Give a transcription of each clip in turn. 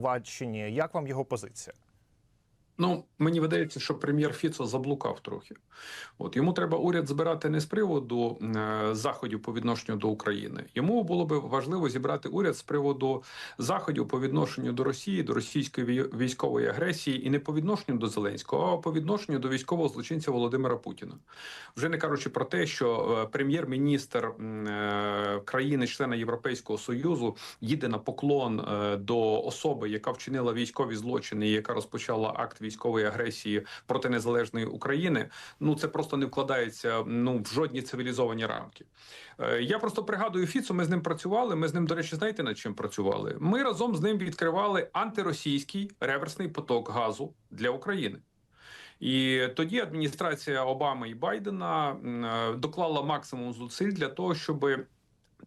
Словаччині. Як вам його позиція? Ну, мені видається, що прем'єр Фіцо заблукав трохи. От йому треба уряд збирати не з приводу е, заходів по відношенню до України. Йому було би важливо зібрати уряд з приводу заходів по відношенню до Росії, до російської вій- військової агресії, і не по відношенню до Зеленського, а по відношенню до військового злочинця Володимира Путіна. Вже не кажучи про те, що е, прем'єр-міністр е, країни-члена Європейського союзу їде на поклон е, до особи, яка вчинила військові злочини, і яка розпочала акт військової агресії проти незалежної України. Ну це просто не вкладається ну в жодні цивілізовані рамки. Е, Я просто пригадую Фіцу. Ми з ним працювали. Ми з ним, до речі, знаєте над чим працювали? Ми разом з ним відкривали антиросійський реверсний поток газу для України. І тоді адміністрація Обами і Байдена е, доклала максимум зусиль для того, щоб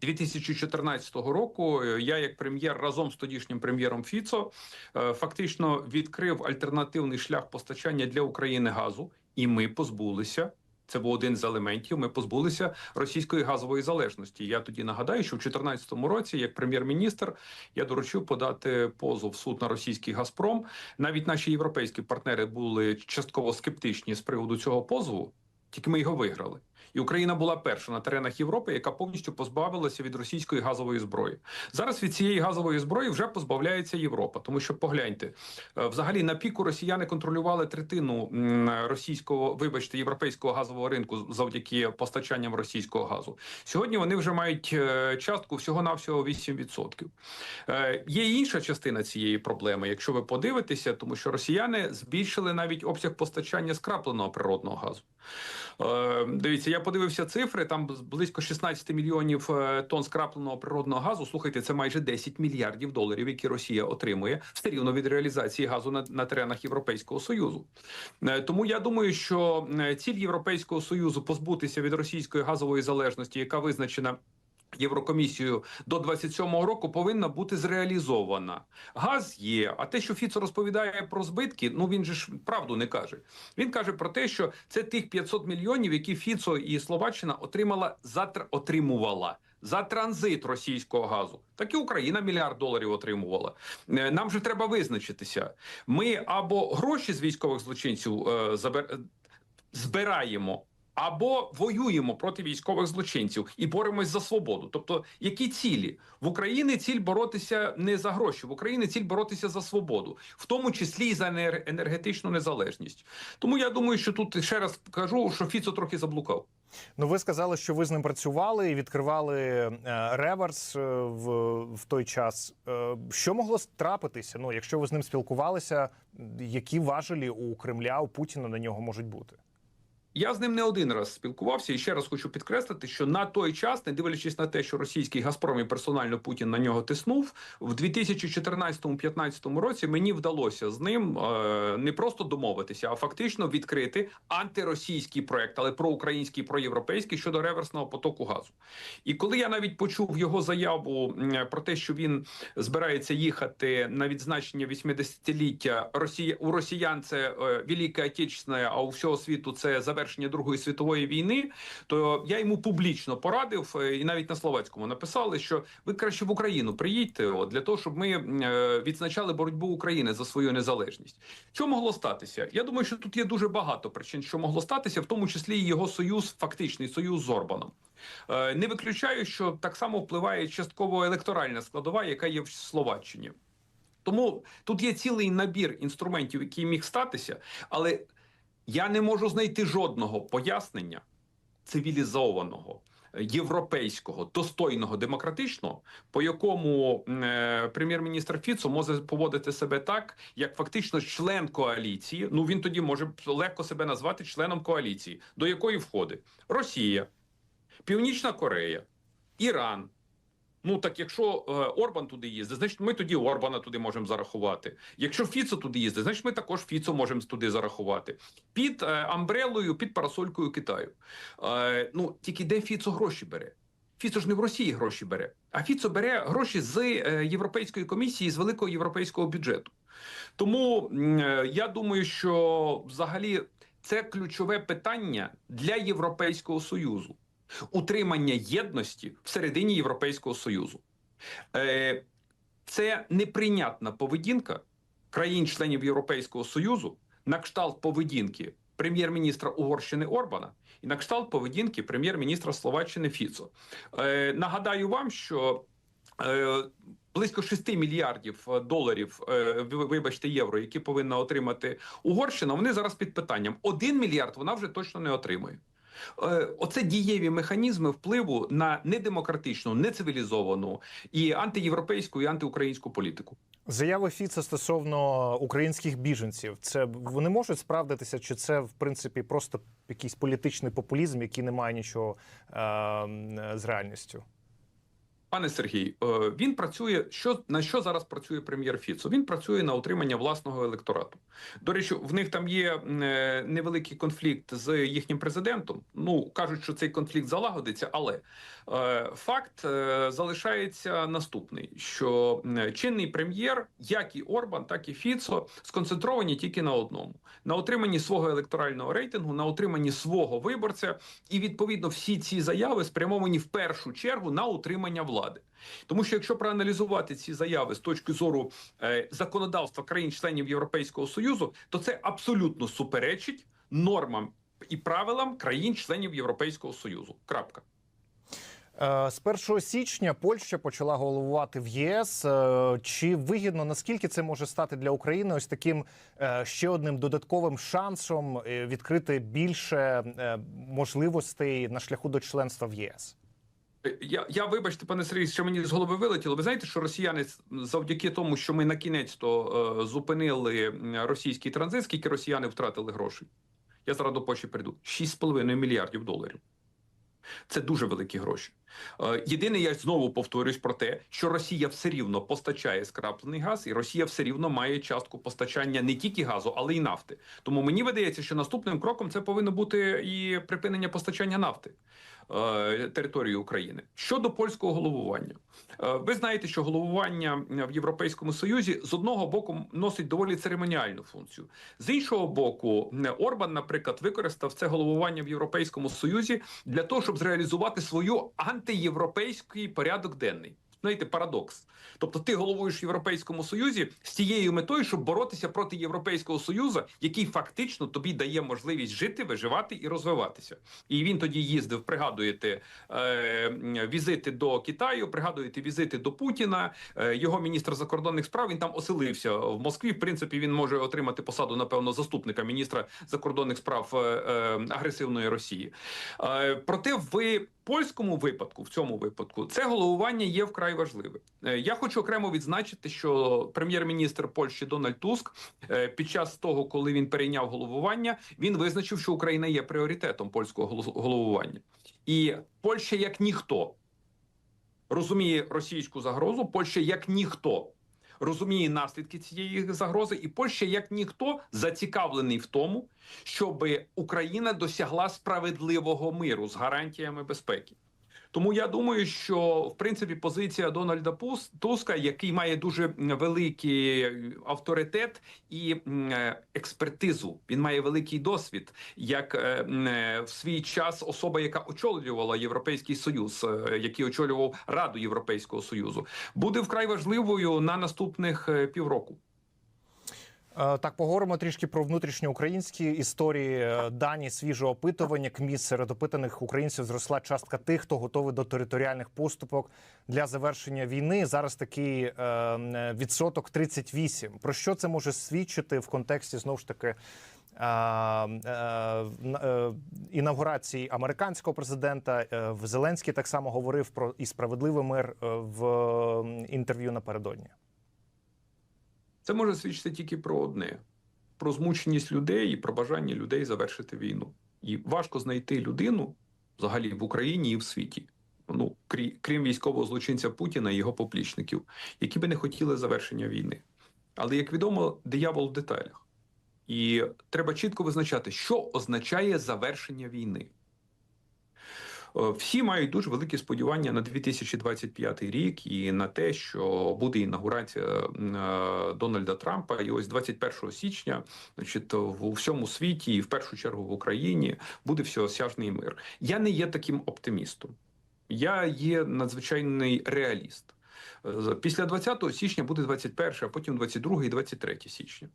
2014 року е, я, як прем'єр, разом з тодішнім прем'єром Фіцо, е, фактично відкрив альтернативний шлях постачання для України газу, і ми позбулися. Це був один з елементів. Ми позбулися російської газової залежності. Я тоді нагадаю, що в 2014 році, як прем'єр-міністр, я доручив подати позов суд на російський Газпром. Навіть наші європейські партнери були частково скептичні з приводу цього позову. Тільки ми його виграли, і Україна була перша на теренах Європи, яка повністю позбавилася від російської газової зброї. Зараз від цієї газової зброї вже позбавляється Європа, тому що погляньте, е, взагалі на піку росіяни контролювали третину російського, вибачте, європейського газового ринку завдяки постачанням російського газу. Сьогодні вони вже мають е, частку всього навсього 8%. Е, Є інша частина цієї проблеми, якщо ви подивитеся, тому що росіяни збільшили навіть обсяг постачання скрапленого природного газу. Дивіться, я подивився цифри. Там близько 16 мільйонів е, тонн скрапленого природного газу. Слухайте, це майже 10 мільярдів доларів, які Росія отримує все рівно від реалізації газу на, на теренах Європейського союзу. Е, Тому я думаю, що е, ціль Європейського союзу позбутися від російської газової залежності, яка визначена. Єврокомісією до 27-го року повинна бути зреалізована. Газ є. А те, що Фіцо розповідає про збитки, ну він же ж правду не каже. Він каже про те, що це тих 500 мільйонів, які Фіцо і Словаччина отримала за отримувала. За транзит російського газу, так і Україна мільярд доларів отримувала. Е, Нам же треба визначитися. Ми або гроші з військових злочинців е, забер... збираємо, або воюємо проти військових злочинців і боремось за свободу. Тобто, які цілі в Україні ціль боротися не за гроші, в Україні ціль боротися за свободу, в тому числі і за енергетичну незалежність. Тому я думаю, що тут ще раз кажу, що Фіцо трохи заблукав. Ну, ви сказали, що ви з ним працювали і відкривали е, реверс е, в, в той час. Е, що могло трапитися? Ну, якщо ви з ним спілкувалися, які важелі у Кремля, у Путіна на нього можуть бути? Я з ним не один раз спілкувався і ще раз хочу підкреслити, що на той час, не дивлячись на те, що російський Газпром і персонально Путін на нього тиснув, в 2014-2015 році мені вдалося з ним е, не просто домовитися, а фактично відкрити антиросійський проект, але проукраїнський, проєвропейський щодо реверсного потоку газу. І коли я навіть почув його заяву про те, що він збирається їхати на відзначення 80-ліття Росія у росіян, це е, Велика Отечественна, а у всього світу це завершення Другої світової війни, то я йому публічно порадив е, і навіть на словацькому написали, що ви краще в Україну приїдьте от, для того, щоб ми е, відзначали боротьбу України за свою незалежність. Що могло статися? Я думаю, що тут є дуже багато причин, що могло статися, в тому числі і його союз, фактичний союз з Орбаном. Е, Не виключаю, що так само впливає частково електоральна складова, яка є в Словаччині. Тому тут є цілий набір інструментів, який міг статися, але я не можу знайти жодного пояснення цивілізованого. Європейського достойного демократичного, по якому е, прем'єр-міністр Фіцо може поводити себе так, як фактично член коаліції. Ну він тоді може легко себе назвати членом коаліції, до якої входить Росія, Північна Корея, Іран. Ну так якщо е, Орбан туди їздить, значить ми тоді Орбана туди можемо зарахувати. Якщо Фіцо туди їздить, значить ми також Фіцо можемо туди зарахувати. Під е, амбрелою, під парасолькою Китаю. Е, ну тільки де Фіцо гроші бере? Фіцо ж не в Росії гроші бере, а Фіцо бере гроші з Європейської комісії з великого європейського бюджету. Тому я думаю, що взагалі це ключове питання для Європейського союзу утримання єдності всередині Європейського союзу. Е, це неприйнятна поведінка країн-членів Європейського Союзу на кшталт поведінки прем'єр-міністра Угорщини Орбана і на кшталт поведінки прем'єр-міністра Словаччини Фіцо. Е, нагадаю вам, що е, близько 6 мільярдів доларів, вибачте, євро, які повинна отримати Угорщина, вони зараз під питанням. Один мільярд вона вже точно не отримує. Е, Оце дієві механізми впливу на недемократичну, нецивілізовану і антиєвропейську і антиукраїнську політику. Заяви Фіца стосовно українських біженців, це вони можуть справдитися, чи це в принципі просто якийсь політичний популізм, який не має нічого е, з реальністю? Пане Сергій, е, він працює. Що на що зараз працює прем'єр Фіцо? Він працює на утримання власного електорату. До речі, в них там є е, невеликий конфлікт з їхнім президентом. Ну кажуть, що цей конфлікт залагодиться, але е, факт залишається наступний: що чинний прем'єр, як і Орбан, так і Фіцо, сконцентровані тільки на одному: на утриманні свого електорального рейтингу, на утриманні свого виборця, і відповідно всі ці заяви спрямовані в першу чергу на утримання влади. Тому що якщо проаналізувати ці заяви з точки зору е, законодавства країн-членів Європейського союзу, то це абсолютно суперечить нормам і правилам країн-членів Європейського союзу. Крапка. Е, З 1 січня Польща почала головувати в ЄС. Е, Чи вигідно наскільки це може стати для України ось таким е, ще одним додатковим шансом відкрити більше можливостей на шляху до членства в ЄС? Я, я вибачте, пане Сергій, що мені з голови вилетіло. Ви знаєте, що росіяни завдяки тому, що ми на кінець то е, зупинили російський транзит, скільки росіяни втратили грошей? Я зараз до Польщі прийду. 6,5 мільярдів доларів. Це дуже великі гроші. Е, Єдине, я знову повторюсь про те, що Росія все рівно постачає скраплений газ, і Росія все рівно має частку постачання не тільки газу, але й нафти. Тому мені видається, що наступним кроком це повинно бути і припинення постачання нафти е, території України щодо польського головування. Е, Ви знаєте, що головування в Європейському Союзі з одного боку носить доволі церемоніальну функцію. З іншого боку, Орбан, наприклад, використав це головування в Європейському Союзі для того, щоб зреалізувати свою антиєвропейський порядок денний. Знаєте, парадокс. Тобто, ти головуєш в Європейському Союзі з тією метою, щоб боротися проти Європейського Союзу, який фактично тобі дає можливість жити, виживати і розвиватися. І він тоді їздив, пригадуєте, е, візити до Китаю, пригадуєте візити до Путіна. Е, його міністр закордонних справ він там оселився в Москві. В принципі, він може отримати посаду, напевно, заступника міністра закордонних справ е, е, агресивної Росії. Е, проте в польському випадку, в цьому випадку, це головування є вкрай важливе. Е, Я хочу окремо відзначити, що прем'єр-міністр Польщі Дональд Туск е, під час того, коли він перейняв головування, він визначив, що Україна є пріоритетом польського головування, і Польща як ніхто розуміє російську загрозу. Польща як ніхто. Розуміє наслідки цієї загрози, і Польща як ніхто зацікавлений в тому, щоб Україна досягла справедливого миру з гарантіями безпеки. Тому я думаю, що в принципі позиція Дональда Туска, який має дуже великий авторитет і е, експертизу, він має великий досвід, як е, е, в свій час особа, яка очолювала Європейський Союз, який очолював Раду Європейського Союзу, буде вкрай важливою на наступних півроку. Е, Так, поговоримо трішки про внутрішньоукраїнські історії. Е, Дані свіжого опитування КМІС серед опитаних українців зросла частка тих, хто готовий до територіальних поступок для завершення війни. Зараз такий е, відсоток 38. Про що це може свідчити в контексті знову ж таки? Інаугурації американського президента Зеленський так само говорив про і справедливий мир в інтерв'ю напередодні. Це може свідчити тільки про одне: про змученість людей і про бажання людей завершити війну. І важко знайти людину взагалі в Україні і в світі. Ну, крі- крім військового злочинця Путіна і його поплічників, які би не хотіли завершення війни. Але як відомо, диявол в деталях. І треба чітко визначати, що означає завершення війни. Е, Всі мають дуже великі сподівання на 2025 рік і на те, що буде інаугурація е, Дональда Трампа. І ось 21 січня, значить, в всьому світі, і в першу чергу в Україні, буде всеосяжний мир. Я не є таким оптимістом. Я є надзвичайний реаліст. Е, Після 20 січня буде 21, а потім 22 і 23 січня.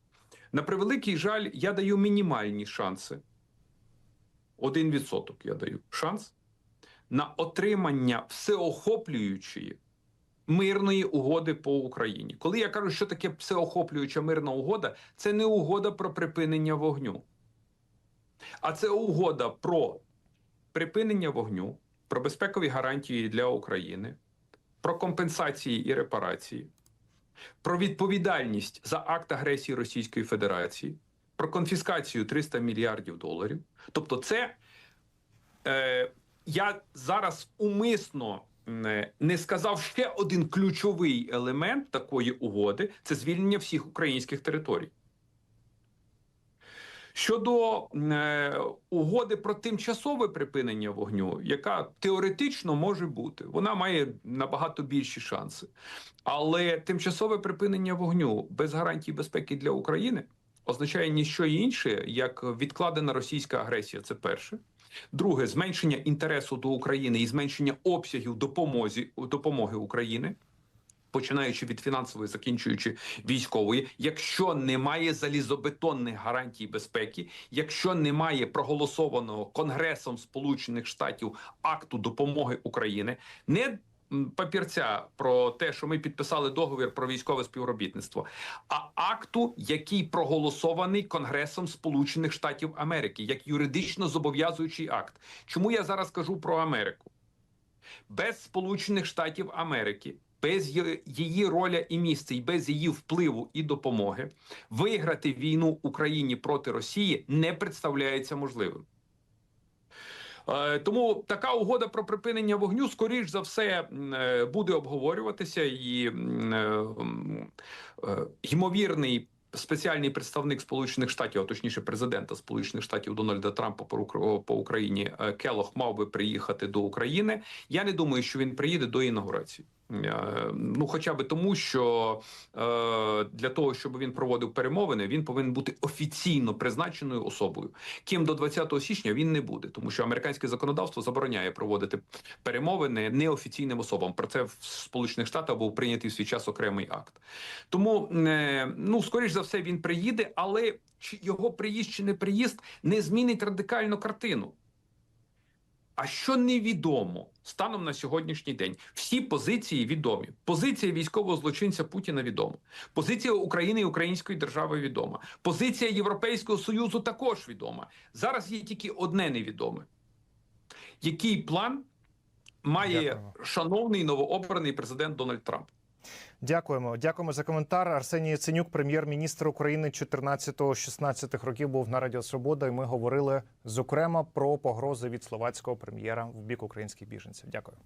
На превеликий жаль, я даю мінімальні шанси. 1% я даю шанс на отримання всеохоплюючої мирної угоди по Україні. Коли я кажу, що таке всеохоплююча мирна угода, це не угода про припинення вогню, а це угода про припинення вогню, про безпекові гарантії для України, про компенсації і репарації, про відповідальність за акт агресії Російської Федерації, про конфіскацію 300 мільярдів доларів. Тобто, це е, я зараз умисно е, не сказав ще один ключовий елемент такої угоди це звільнення всіх українських територій. Щодо е, угоди про тимчасове припинення вогню, яка теоретично може бути, вона має набагато більші шанси. Але тимчасове припинення вогню без гарантій безпеки для України означає ніщо інше, як відкладена російська агресія. Це перше. Друге, зменшення інтересу до України і зменшення обсягів допомозі допомоги України. Починаючи від фінансової, закінчуючи військової, якщо немає залізобетонних гарантій безпеки, якщо немає проголосованого Конгресом Сполучених Штатів акту допомоги України, не папірця про те, що ми підписали договір про військове співробітництво, а акту, який проголосований Конгресом Сполучених Штатів Америки як юридично зобов'язуючий акт. Чому я зараз кажу про Америку? Без Сполучених Штатів Америки, без її роля і місця, і без її впливу і допомоги виграти війну Україні проти Росії не представляється можливим. Е, Тому така угода про припинення вогню, скоріш за все, е, буде обговорюватися, і е, ймовірний спеціальний представник Сполучених Штатів, а точніше, президента Сполучених Штатів Дональда Трампа по Україні Келох мав би приїхати до України. Я не думаю, що він приїде до інаугурації. Е, Ну, хоча би тому, що е, для того, щоб він проводив перемовини, він повинен бути офіційно призначеною особою. Ким до 20 січня він не буде, тому що американське законодавство забороняє проводити перемовини неофіційним особам. Про це в Сполучених Штатах був прийнятий в свій час окремий акт. Тому е, ну скоріш за все він приїде, але чи його приїзд чи не приїзд не змінить радикально картину. А що невідомо станом на сьогоднішній день? Всі позиції відомі. Позиція військового злочинця Путіна відома. Позиція України і Української держави відома. Позиція Європейського Союзу також відома. Зараз є тільки одне невідоме. Який план має Дякую. шановний новообраний президент Дональд Трамп? Дякуємо. Дякуємо за коментар. Арсеній Яценюк, прем'єр-міністр України 14-16 років, був на Радіо Свобода. І ми говорили зокрема про погрози від словацького прем'єра в бік українських біженців. Дякую.